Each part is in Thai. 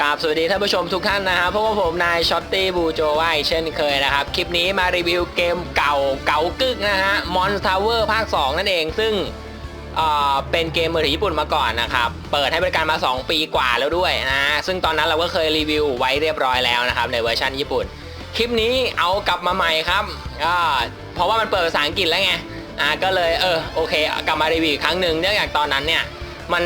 กราบสวัสดีท่านผู้ชมทุกท่านนะครับพบกับผมนายช็อตตี้บูโจวาอีกเช่นเคยนะครับ คลิปนี้มารีวิวเกมเก่าเก่ากึกนะฮะมอนทาวเวอร์ภาค 2 นั่นเองซึ่งเอ่อเป็นเกมมือถือญี่ปุ่นมาก่อนนะครับ เปิดให้บริการมา 2 ปีกว่าแล้วด้วยนะซึ่งตอนนั้นเราก็เคยรีวิวไว้เรียบร้อยแล้วนะครับในเวอร์ชันญี่ปุ่น คลิปนี้เอากลับมาใหม่ครับก็เพราะว่ามันเปิดภาษาอังกฤษแล้วไงอ่าก็เลยเออโอเคกลับมารีวิวอีกครั้งหนึ่งเนื่องจากตอนนั้นเนี่ยมัน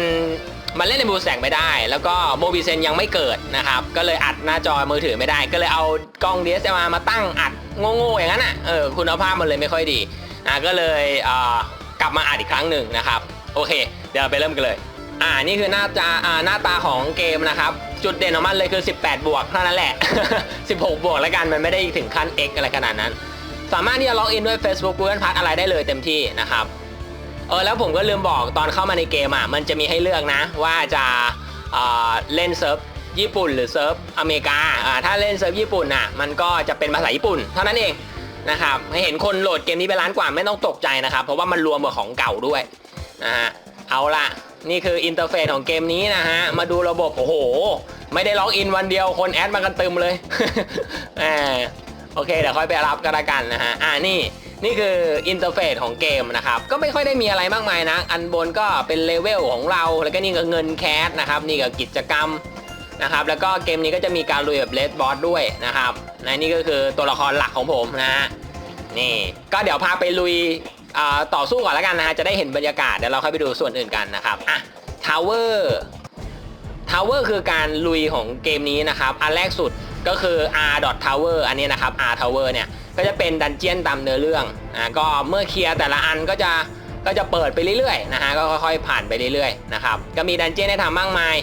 มันเล่นในบูแสงไม่ได้ แล้วก็โมบิเซนยังไม่เกิดนะครับ ก็เลยอัดหน้าจอมือถือไม่ได้ ก็เลยเอากล้อง DSLR มาตั้งอัดโง่ๆอย่างนั้นอะเออคุณภาพมันเลยไม่ค่อยดีอ่าก็เลยเกลับมาอัดอีกครั้งหนึ่งนะครับ โอเค เดี๋ยวไปเริ่มกันเลยอ่านี่คือหน้าตาอ่าหน้าตาของเกมนะครับ จุดเด่นของมันเลยคือ 18 บวกเท่านั้นแหละ 16 บวกแล้วกันมันไม่ได้ถึงขั้น X อะไรขนาดนั้น สามารถที่จะล็อกอินด้วย Facebook Google Plus อะไรได้เลยเต็มที่นะครับ เออแล้วผมก็ลืมบอกตอนเข้ามาในเกมอะมันจะมีให้เลือกนะ ว่าจะเเล่นเซิร์ฟญี่ปุ่น หรือเซิร์ฟอเมริกาอ่าถ้าเล่นเซิร์ฟญี่ปุ่นอะมันก็จะเป็นภาษาญี่ปุ่น เท่านั้นเองนะครับเห็นคนโหลดเกมนี้ไปล้านกว่าไม่ต้องตกใจนะครับ เพราะว่ามันรวมกับของเก่าด้วยนะฮะเอาละนี่คืออินเทอร์เฟซของเกมนี้นะฮะ มาดูระบบ โอ้โห ไม่ได้ล็อกอินวันเดียวคนแอดมากันตึมเลยแหมโอเค เดี๋ยวค่อยไปรับกันละกันนะฮะ อ่านี่ นี่คืออินเทอร์เฟซของเกมนะครับ ก็ไม่ค่อยได้มีอะไรมากมายนะ อันบนก็เป็นเลเวลของเรา แล้วก็นี่ก็เงินแคสนะครับ นี่ก็กิจกรรมนะครับ แล้วก็เกมนี้ก็จะมีการลุยแบบเลดบอสด้วยนะครับนะนี่ก็คือตัวละครหลักของผมนะฮะ นี่ ก็เดี๋ยวพาไปลุยต่อสู้ก่อนแล้วกันนะฮะ จะได้เห็นบรรยากาศ เดี๋ยวเราค่อยไปดูส่วนอื่นกันนะครับ อะ ทาวเวอร์ ทาวเวอร์คือการลุยของเกมนี้นะครับ อันแรกสุดก็คือ r tower อันนี้นะครับ r tower เนี่ย ก็จะเป็นดันเจียนตามเนื้อเรื่องอ่าก็เมื่อเคลียร์แต่ละอันก็จะก็จะเปิดไปเรื่อยๆนะฮะก็ค่อยๆผ่านไปเรื่อยๆนะครับก็มีดันเจียนให้ทำมากมาย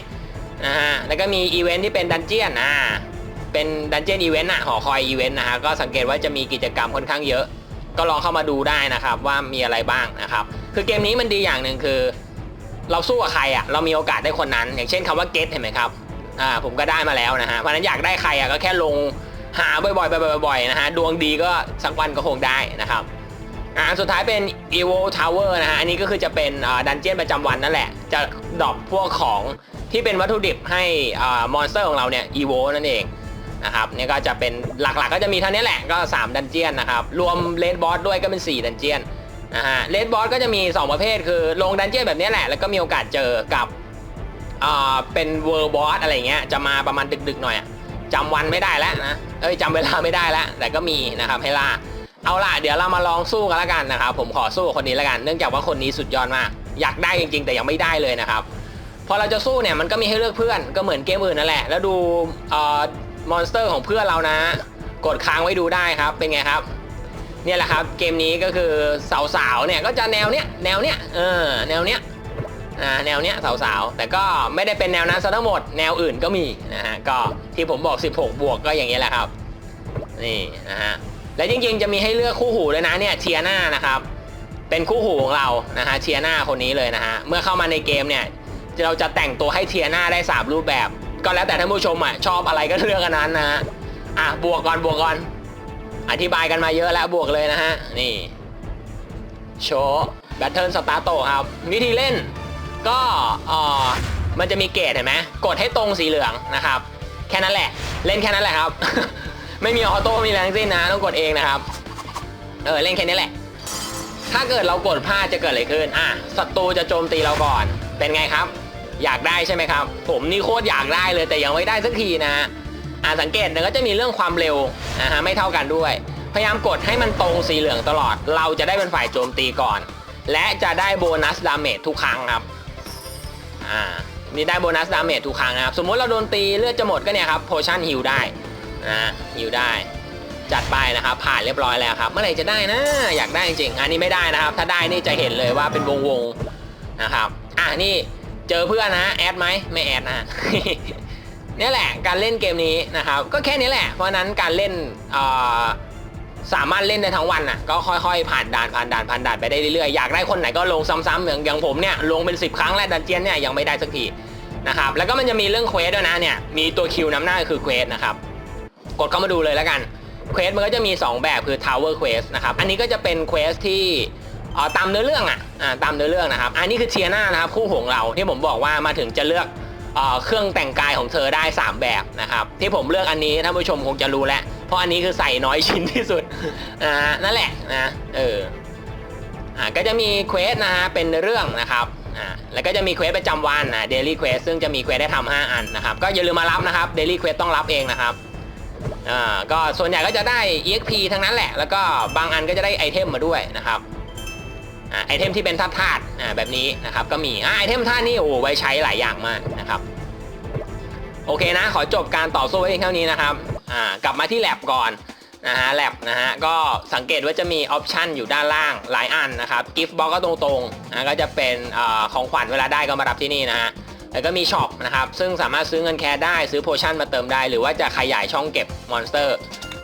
นะฮะแล้วก็มีอีเวนท์ที่เป็นดันเจียนอ่าเป็นดันเจียนอีเวนต์อะหอคอยอีเวนต์นะฮะก็สังเกตว่าจะมีกิจกรรมค่อนข้างเยอะ ก็ลองเข้ามาดูได้นะครับว่ามีอะไรบ้างนะครับคือเกมนี้มันดีอย่างหนึ่งคือ เราสู้กับใครอะเรามีโอกาสได้คนนั้น อย่างเช่นคำว่า get เห็นไหมครับอ่าผมก็ได้มาแล้วนะฮะเพราะฉะนั้นอยากได้ใครอะก็แค่ลง หาบ่อยๆบ่อยๆนะฮะดวงดีก็สักวันก็คงได้นะครับอ่าสุดท้ายเป็น evo tower นะฮะอันนี้ก็คือจะเป็นดันเจียนประจำวันนั่นแหละ จะดรอปพวกของที่เป็นวัตถุดิบให้มอนสเตอร์ของเราเนี่ย evo นั่นเองนะครับนี่ก็จะเป็นหลักๆก็จะมีเท่านี้แหละก็ 3 ดันเจียนนะครับรวมเลดบอสด้วยก็เป็น 4 ดันเจียนนะฮะเลดบอสก็จะมี 2 ประเภทคือลงดันเจี้ยนแบบนี้แหละ แล้วก็มีโอกาสเจอกับอ่าเป็นเวอร์บอสอะไรเงี้ยจะมาประมาณดึกๆหน่อยอะ จำวันไม่ได้แล้วนะเอ้ยจำเวลาไม่ได้แล้ว แต่ก็มีนะครับให้ล่าเอาล่ะเดี๋ยวเรามาลองสู้กันล้วกันนะครับผมขอสู้กับคนนี้ล้วกัน เนื่องจากว่าคนนี้สุดยอดมากอยากได้จริง ๆ แต่ยังไม่ได้เลยนะครับพอเราจะสู้เนี่ยมันก็มีให้เลือกเพื่อนก็เหมือนเกมอื่นนั่นแหละ แล้วดูเอ่อมอนสเตอร์ของเพื่อนเรานะ กดค้างไว้ดูได้ครับเป็นไงครับเนี่ยแหละครับเกมนี้ก็คือสาวๆเนี่ยก็จะแนวเนี้ยแนวเนี้ยเออแนวเนี้ย แนวเนี้ยสาวๆ แต่ก็ไม่ได้เป็นแนวนั้นซะทั้งหมด แนวอื่นก็มีนะฮะก็ที่ผมบอก 16 บวกก็อย่างนี้ยแหละครับ นี่นะฮะและจริงๆจะมีให้เลือกคู่หูด้วยนะเนี่ยเทียนานะครับ เป็นคู่หูของเรานะฮะเทียนาคนนี้เลยนะฮะเมื่อเข้ามาในเกมเนี่ยเราจะแต่งตัวให้เทียนาได้สามรูปแบบ ก็แล้วแต่ท่านผู้ชมอะชอบอะไรก็เลือกอันนั้นนะฮะอะบวกก่อนบวกก่อน อธิบายกันมาเยอะแล้วบวกเลยนะฮะนี่โชว์แบทเทิลสตาร์โตครับ วิธีเล่น ก็เออมันจะมีเกตเห็นไหมกดให้ตรงสีเหลืองนะครับ แค่นั้นแหละ เล่นแค่นั้นแหละครับ ไม่มีออโต้ไม่มีแรงสิ้นนะต้องกดเองนะครับ เออเล่นแค่นี้แหละ ถ้าเกิดเรากดพลาดจะเกิดอะไรขึ้น อะศัตรูจะโจมตีเราก่อน เป็นไงครับ อยากได้ใช่ไหมครับ ผมนี่โคตรอยากได้เลยแต่ยังไม่ได้สักทีนะอ่าสังเกตเดี๋ยก็จะมีเรื่องความเร็วนะฮะไม่เท่ากันด้วย พยายามกดให้มันตรงสีเหลืองตลอด เราจะได้เป็นฝ่ายโจมตีก่อน และจะได้โบนัสดาเมจทุกครั้งครับ อ่ามีได้โบนัสดาเมจทุกครั้งนะครับ สมมติเราโดนตีเลือดจะหมดก็เนี่ยครับโพชั่นฮิลได้นะฮิลได้ จัดไปนะครับ ผ่านเรียบร้อยแล้วครับ เมื่อไหร่จะได้นะ อยากได้จริงๆ อันนี้ไม่ได้นะครับ ถ้าได้นี่จะเห็นเลยว่าเป็นวงวงๆนะครับ อะนี่เจอเพื่อนนะแอดไหมไม่แอดนะเนี่ยแหละการเล่นเกมนี้นะครับ ก็แค่นี้แหละ เพราะนั้นการเล่นอ่อ สามารถเล่นได้ทั้งวันน่ะก็ค่อยๆผ่านด่านผ่านด่านผ่านด่านไปได้เรื่อยๆอยากได้คนไหนก็ลงซ้ำๆอย่างอย่างผมเนี่ยลงเป็น 10 ครั้งแล้วดันเจียนเนี่ยยังไม่ได้สักทีนะครับแล้วก็มันจะมีเรื่องเควสด้วยนะเนี่ยมีตัวคิวนำหน้าคือเควสนะครับกดเข้ามาดูเลยแล้วกันเควสมันก็จะมี 2 แบบคือ Tower Quest นะครับอันนี้ก็จะเป็นเควสที่อ่อตามเนื้อเรื่องอะอ่าตามเนื้อเรื่องนะครับอันนี้คือเทียนานะครับคู่ของเราที่ผมบอกว่ามาถึงจะเลือกเอ่อเครื่องแต่งกายของเธอได้ 3 แบบนะครับที่ผมเลือกอันนี้ท่านผู้ชมคงจะรู้แล้ว ราะอันนี้คือใส่น้อยชิ้นที่สุดนะฮะนั่นแหละนะเอออ่าก็จะมีเควสนะฮะเป็นเรื่องนะครับอ่าแล้วก็จะมีเควสประจำวันนะเดลี่เควสซึ่งจะมีเควสได้ทำ5อันนะครับก็อย่าลืมมารับนะครับเดลี่เควสต้องรับเองนะครับอ่าก็ส่วนใหญ่ก็จะได้ exp ทั้งนั้นแหละ แล้วก็บางอันก็จะได้ไอเทมมาด้วยนะครับอ่าไอเทมที่เป็นธาตุธาตุอ่าแบบนี้นะครับก็มีอ่าไอเทมธาตุนี่โอ้ไว้ใช้หลายอย่างมากนะครับ โอเคนะ ขอจบการต่อสู้ไว้เพียงเท่านี้นะครับอ่ากลับมาที่แ a บก่อนนะฮะแ a บนะฮะก็สังเกตว่าจะมีออปชันอยู่ด้านล่างหลายอันนะครับกิฟต์บ็อกก็ตรงๆนะก็จะเป็นอของขวัญเวลาได้ก็มารับที่นี่นะฮะแล้วก็มีช็อปนะครับซึ่งสามารถซื้อเงินแคร์ได้ซื้อโพชั่นมาเติมได้ หรือว่าจะขยายช่องเก็บมอนสเตอร์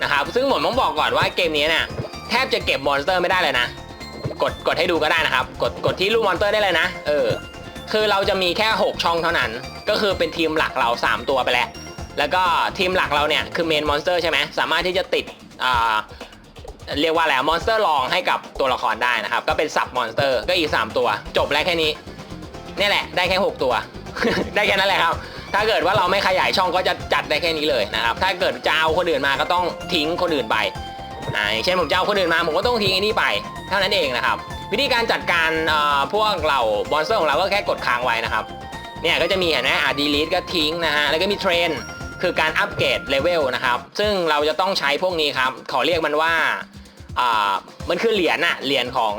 นะครับซึ่งผมต้องบอกก่อนว่าเกมนี้เนี่ยแทบจะเก็บมอนสเตอร์ไม่ได้เลยนะ กดกดให้ดูก็ได้นะครับ กดกดที่ลูกมอนเตอร์ได้เลยนะเออ คือเราจะมีแค่ 6 ช่องเท่านั้น ก็คือเป็นทีมหลักเรา 3 ตัวไปแล้ว แล้วก็ทีมหลักเราเนี่ยคือเมนมอนสเตอร์ใช่ไหมสามารถที่จะติดเรียกว่าอะไรมอนสเตอร์ลองให้กับตัวละครได้นะครับ ก็เป็นสับมอนสเตอร์ก็อีก 3 ตัว จบแล้วแค่นี้นี่แหละ ได้แค่ 6 ตัว ได้แค่นั้นแหละครับ ถ้าเกิดว่าเราไม่ขยายช่องก็จะจัดได้แค่นี้เลยนะครับ ถ้าเกิดจะเอาคนอื่นมาก็ต้องทิ้งคนอื่นไปอ่าเช่นผมจะเอาคนอื่นมาผมก็ต้องทิ้งไอ้นี่ไป เท่านั้นเองนะครับ วิธีการจัดการพวกเราบอนสเตอร์ของเราก็แค่กดค้างไว้นะครับ เนี่ยก็จะมีเห็นไหมอ่าดีลิทก็ทิ้งนะฮะ แล้วก็มีเทรนคือการอัปเกรดเลเวลนะครับ ซึ่งเราจะต้องใช้พวกนี้ครับ ขอเรียกมันว่าอ่ามันคือเหรียญน่ะเหรียญของ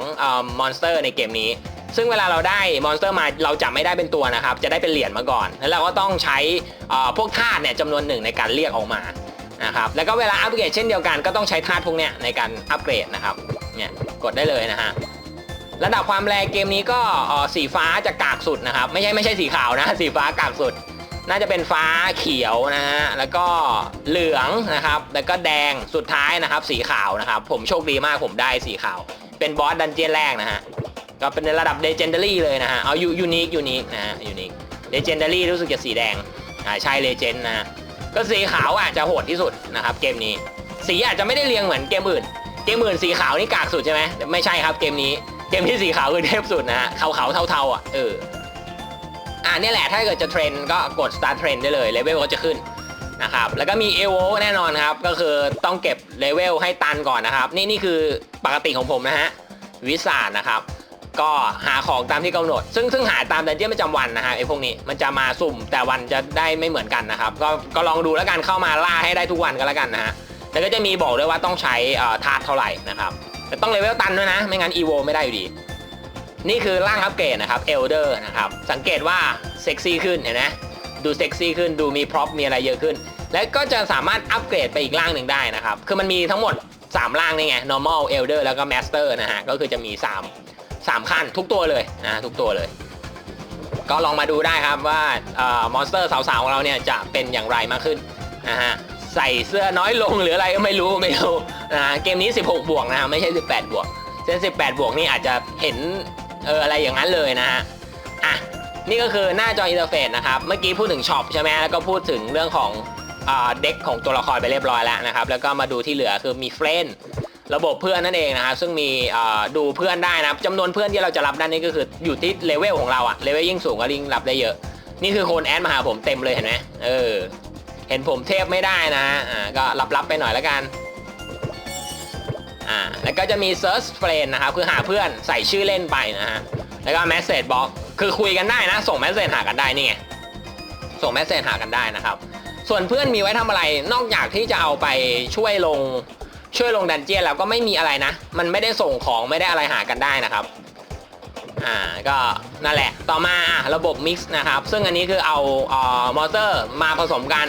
มอนสเตอร์ในเกมนี้ ซึ่งเวลาเราได้มอนสเตอร์มาเราจะไม่ได้เป็นตัวนะครับ จะได้เป็นเหรียญมาก่อน แล้วเราก็ต้องใช้อ่าพวกธาตุเนี่ยจำนวนหนึ่งในการเรียกออกมานะครับ แล้วก็เวลาอัปเกรดเช่นเดียวกันก็ต้องใช้ธาตุพวกเนี้ยในการอัปเกรดนะครับ เนี่ยกดได้เลยนะฮะ ระดับความแรงเกมนี้ก็สีฟ้าจะกากสุดนะครับ ไม่ใช่ไม่ใช่สีขาวนะ สีฟ้ากากสุด น่าจะเป็นฟ้าเขียวนะฮะแล้วก็เหลืองนะครับ แล้วก็แดงสุดท้ายนะครับ สีขาวนะครับ ผมโชคดีมากผมได้สีขาว เป็นบอสดันเจียนแรกนะฮะก็เป็นในระดับ Legendary เลยนะฮะเอายูยูนิคยูนิคนะฮะยูนิค Legendary รู้สึกจะสีแดงอ่าใช่ Legend นะฮะก็สีขาวอาจจะโหดที่สุดนะครับ เกมนี้ สีอาจจะไม่ได้เรียงเหมือนเกมอื่น เกมอื่นสีขาวนี่กากสุดใช่ไหมไม่ใช่ครับเกมนี้ เกมที่สีขาวคือเทพสุดนะฮะขาวๆเทาๆอะเอออ่าเนี่ยแหละถ้าเกิดจะเทรนก็กด start trend ได้เลยเลเวลก็จะขึ้นนะครับแล้วก็มีเอโวแน่นอนครับ ก็คือต้องเก็บเลเวลให้ตันก่อนนะครับ นี่นี่คือปกติของผมนะฮะวิสานนะครับ ก็หาของตามที่กำหนด ซึ่งซึ่งหาตามดันเจี้ยนประจำวันนะฮะไอ้พวกนี้มันจะมาสุ่มแต่วันจะได้ไม่เหมือนกันนะครับ ก็ก็ลองดูแล้วกันเข้ามาล่าให้ได้ทุกวันก็แล้วกันนะฮะแล้วก็จะมีบอกด้วยว่าต้องใช้เอ่อธาตุเท่าไหร่นะครับ แต่ต้องเลเวลตันด้วยนะ ไม่งั้นอีโวไม่ได้อยู่ดี นี่คือร่างอัปเกรดนะครับเอลเดอร์นะครับ สังเกตว่าเซ็กซี่ขึ้นเห็นไหมดูเซ็กซี่ขึ้นดูมีพร็อพมีอะไรเยอะขึ้น และก็จะสามารถอัปเกรดไปอีกร่างหนึ่งได้นะครับ คือมันมีทั้งหมด 3 ร่างนี่ไง normal elder แล้วก็ master นะฮะก็คือจะมี 3 3 ขั้นทุกตัวเลยนะทุกตัวเลย ก็ลองมาดูได้ครับว่ามอนสเตอร์สาวๆของเราเนี่ยจะเป็นอย่างไรมากขึ้นนะฮะ ใส่เสื้อน้อยลงหรืออะไรก็ไม่รู้ไม่รู้นะเกมนี้ 16 บวกนะฮะไม่ใช่ 18 บวกเส้น18 บวกนี่อาจจะเห็นเอออะไรอย่างนั้นเลยนะฮะอะนี่ก็คือหน้าจออินเทอร์เฟซนะครับ เมื่อกี้พูดถึงช็อปใช่ไหมแล้วก็พูดถึงเรื่องของอ่าเด็กของตัวละครไปเรียบร้อยแล้วนะครับ แล้วก็มาดูที่เหลือคือมีเฟรนด์ระบบเพื่อนนั่นเองนะครับ ซึ่งมีอ่าดูเพื่อนได้นะครับจำนวนเพื่อนที่เราจะรับได้นี่ก็คืออยู่ที่เลเวลของเราอะเลเวลยิ่งสูงก็ยิ่งรับได้เยอะ นี่คือคนแอดมาหาผมเต็มเลยเห็นไหมเออ เห็นผมเทพไม่ได้นะฮะอ่าก็รับๆไปหน่อยแล้วกันอ่าแล้วก็จะมี search friend นะครับคือหาเพื่อนใส่ชื่อเล่นไปนะฮะแล้วก็ message box คือคุยกันได้นะ ส่ง message หากันได้นี่ไงส่ง message หากันได้นะครับ ส่วนเพื่อนมีไว้ทำอะไรนอกจากที่จะเอาไปช่วยลงช่วยลงดันเจียนแล้วก็ไม่มีอะไรนะ มันไม่ได้ส่งของไม่ได้อะไรหากันได้นะครับอ่าก็นั่นแหละต่อมาระบบ mix นะครับ ซึ่งอันนี้คือเอาเอ่อมอเตอร์มาผสมกัน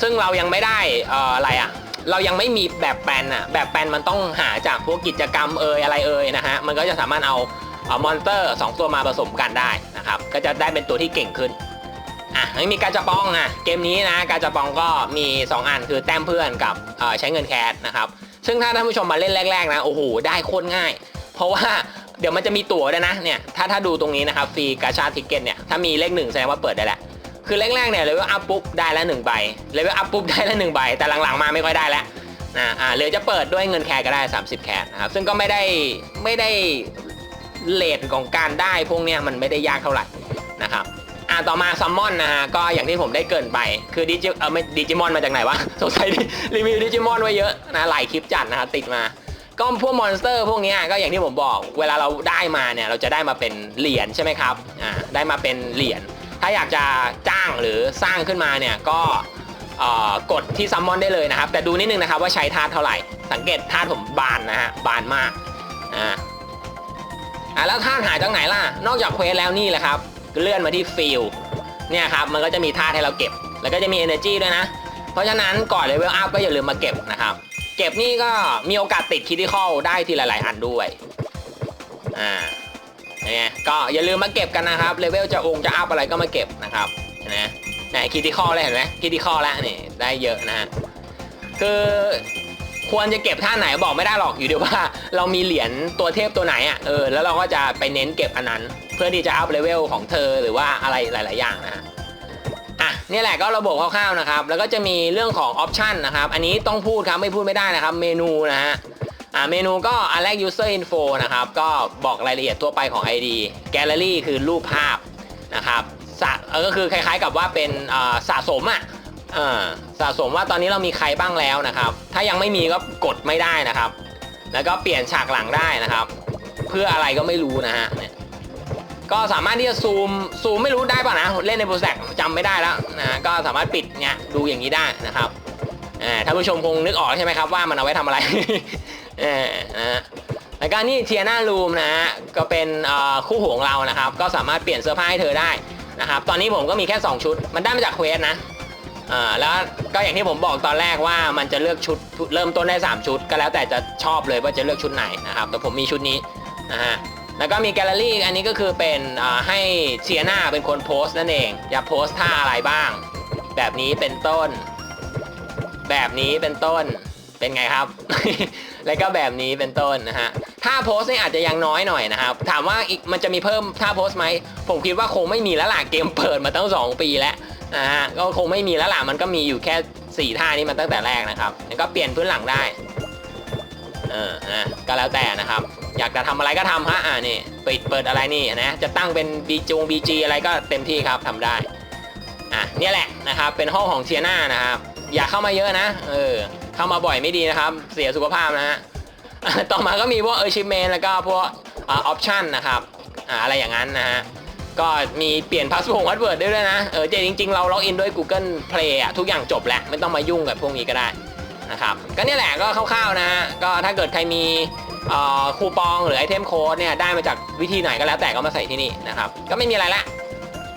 ซึ่งเรายังไม่ได้อออะไรอะเรายังไม่มีแบบแปลนอะแบบแปลนมันต้องหาจากพวกกิจกรรมเอ่ยอะไรเอ่ยนะฮะมันก็จะสามารถเอาเอามอนเตอร์สองตัวมาผสมกันได้นะครับก็จะได้เป็นตัวที่เก่งขึ้นอะไม่มีการจะปองอะเกมนี้นะการจะปองก็มี 2 อันคือแต้มเพื่อนกับใช้เงินแคสนะครับซึ่งถ้าท่านผู้ชมมาเล่นแรกๆนะโอ้โหได้โคตรง่าย เพราะว่าเดี๋ยวมันจะมีตั๋วด้วยนะเนี่ยถ้าถ้าดูตรงนี้นะครับฟรีกาชาติเก็ตเนี่ยถ้ามีเลขหนึ่งแสดงว่าเปิดได้แหละ คือแรกๆเนี่ยเลเวลอัพปุ๊บได้แล้วหนึ่งใบเลเวลอัพปุ๊บได้แล้วหนึ่งใบ แต่หลังๆมาไม่ค่อยได้แล้วนะอ่าหรือจะเปิดด้วยเงินแคร์ก็ได้ 30 แคร์นะครับซึ่งก็ไม่ได้ไม่ได้เลทของการได้พวกเนี้ยมันไม่ได้ยากเท่าไหร่นะครับอ่าต่อมาซัมมอนนะฮะก็อย่างที่ผมได้เกินไปคือดิจิเออไม่ดิจิมอนมาจากไหนวะสงสัยรีวิวดิจิมอนไว้เยอะนะหลายคลิปจัดนะฮะติดมาก็พวกมอนสเตอร์พวกเนี้ยก็อย่างที่ผมบอก เวลาเราได้มาเนี่ยเราจะได้มาเป็นเหรียญใช่ไหมครับอ่าได้มาเป็นเหรียญ ถ้าอยากจะจ้างหรือสร้างขึ้นมาเนี่ยก็กดที่ซัมมอนได้เลยนะครับ แต่ดูนิดนึงนะครับว่าใช้ธาตุเท่าไหร่ สังเกตธาตุผมบานนะฮะบานมากอ่าอะแล้วธาตุหายจากไหนล่ะ นอกจากเควสแล้วนี่แหละครับ เลื่อนมาที่ฟิลเนี่ยครับมันก็จะมีธาตุให้เราเก็บ แล้วก็จะมี energy ด้วยนะ เพราะฉะนั้นก่อนเลเวลอัพก็อย่าลืมมาเก็บนะครับ เก็บนี่ก็มีโอกาสติดคิดิคอลได้ทีหลาย ๆ อันด้วยอ่า นี่ยก็อย่าลืมมาเก็บกันนะครับเลเวลจะองค์จะอัพอะไรก็มาเก็บนะครับนะไหนคิดิคอลเลยเห็นไหมคิดิคอลแล้วนี่ได้เยอะนะฮะคือควรจะเก็บท่าไหนบอกไม่ได้หรอกอยู่ที่ว่า เรามีเหรียญตัวเทพตัวไหนอะเออแล้วเราก็จะไปเน้นเก็บอันนั้น เพื่อที่จะอัพเลเวลของเธอหรือว่าอะไรหลาย ๆ อย่างนะฮะอะนี่แหละก็ระบบคร่าว ๆ นะครับ แล้วก็จะมีเรื่องของออปชันนะครับ อันนี้ต้องพูดครับไม่พูดไม่ได้นะครับ เมนูนะฮะ อ่าเมนูก็อันแรก user info นะครับ ก็บอกรายละเอียดทั่วไปของ ID gallery คือรูปภาพนะครับสะก็คือคล้ายๆกับว่าเป็นสะสมอะสะสมว่าตอนนี้เรามีใครบ้างแล้วนะครับ ถ้ายังไม่มีก็กดไม่ได้นะครับ แล้วก็เปลี่ยนฉากหลังได้นะครับ เพื่ออะไรก็ไม่รู้นะฮะเนี่ยก็สามารถที่จะซูมซูมไม่รู้ได้ป่ะนะเล่นในโปรแจกจำไม่ได้แล้วนะก็สามารถปิดเนี่ยดูอย่างนี้ได้นะครับอ่าท่านผู้ชมคงนึกออกใช่ไหมครับว่ามันเอาไว้ทำอะไร เออนะฮะแล้วก็นี่เทียนารูมนะฮะก็เป็นคู่หูของเรานะครับ ก็สามารถเปลี่ยนเสื้อผ้าให้เธอได้นะครับ ตอนนี้ผมก็มีแค่ 2 ชุด มันได้มาจากเควสนะอ่าแล้วก็อย่างที่ผมบอกตอนแรกว่ามันจะเลือกชุดเริ่มต้นได้ 3 ชุด ก็แล้วแต่จะชอบเลยว่าจะเลือกชุดไหนนะครับ แต่ผมมีชุดนี้นะฮะแล้วก็มีแกลเลอรี่อันนี้ก็คือเป็นให้เชียนาเป็นคนโพสต์นั่นเองจะโพสต์ท่าอะไรบ้าง แบบนี้เป็นต้น แบบนี้เป็นต้นเป็นไงครับ แล้วก็แบบนี้เป็นต้นนะฮะถ้าโพสนี่อาจจะยังน้อยหน่อยนะครับ ถามว่าอีกมันจะมีเพิ่มท่าโพสไหม ผมคิดว่าคงไม่มีแล้วล่ะเกมเปิดมาตั้ง 2 ปีแล้วนะฮะก็คงไม่มีแล้วล่ะมันก็มีอยู่แค่สี่ท่านี้มาตั้งแต่แรกนะครับแล้วก็เปลี่ยนพื้นหลังได้เออนะก็แล้วแต่นะครับ อยากจะทำอะไรก็ทำฮะอ่านี่ปิดเปิดอะไรนี่นะจะตั้งเป็นบีจงบีจีอะไรก็เต็มที่ครับทำได้อะเนี่ยแหละนะครับเป็นห้องของเทียนานะครับอย่าเข้ามาเยอะนะเออ เข้ามาบ่อยไม่ดีนะครับ เสียสุขภาพนะฮะต่อมาก็มีพวกเออชิเมนแล้วก็พวกออปชั่นนะครับออะไรอย่างนั้นนะฮะก็มีเปลี่ยนพาสปอร์ตพาสเวิร์ดได้ด้วยนะ เออเจจริง ๆ เราล็อกอินด้วย Google Play อะทุกอย่างจบแล้ว ไม่ต้องมายุ่งกับพวกนี้ก็ได้นะครับ ก็เนี่ยแหละก็คร่าวๆนะฮะ ก็ถ้าเกิดใครมีคูปองหรือไอเทมโค้ดเนี่ยได้มาจากวิธีไหนก็แล้วแต่ก็มาใส่ที่นี่นะครับ ก็ไม่มีอะไรละ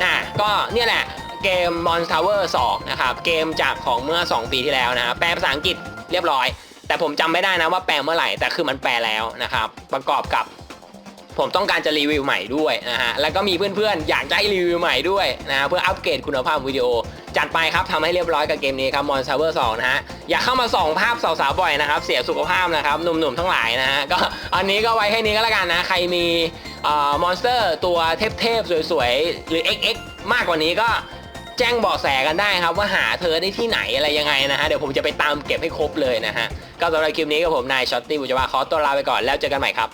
นะก็เนี่ยแหละ เกม Mon Tower 2 นะครับ เกมจากของเมื่อ 2 ปีที่แล้วนะแปลภาษาอังกฤษเรียบร้อย แต่ผมจำไม่ได้นะว่าแปลเมื่อไหร่ แต่คือมันแปลแล้วนะครับ ประกอบกับ ผมต้องการจะรีวิวใหม่ด้วยนะฮะ แล้วก็มีเพื่อนๆ อยากจะให้รีวิวใหม่ด้วยนะฮะเพื่ออัปเกรดคุณภาพวิดีโอ จัดไปครับทำให้เรียบร้อยกับเกมนี้ครับ Mon Tower 2 นะฮะ อย่าเข้ามาส่องภาพสาวๆบ่อยนะครับ เสียสุขภาพนะครับหนุ่มๆทั้งหลายนะฮะ ก็อันนี้ก็ไว้แค่นี้ก็แล้วกันนะ ใครมีมอนสเตอร์ตัวเทพๆสวยๆ หรือ XX มากกว่านี้ก็ แจ้งเบาะแสกันได้ครับ ว่าหาเธอได้ที่ไหนอะไรยังไงนะฮะเดี๋ยวผมจะไปตามเก็บให้ครบเลยนะฮะก็สำหรับคลิปนี้กับผมนายช็อตตี้บุญจวาขอตัวลาไปก่อนแล้วเจอกันใหม่ครับ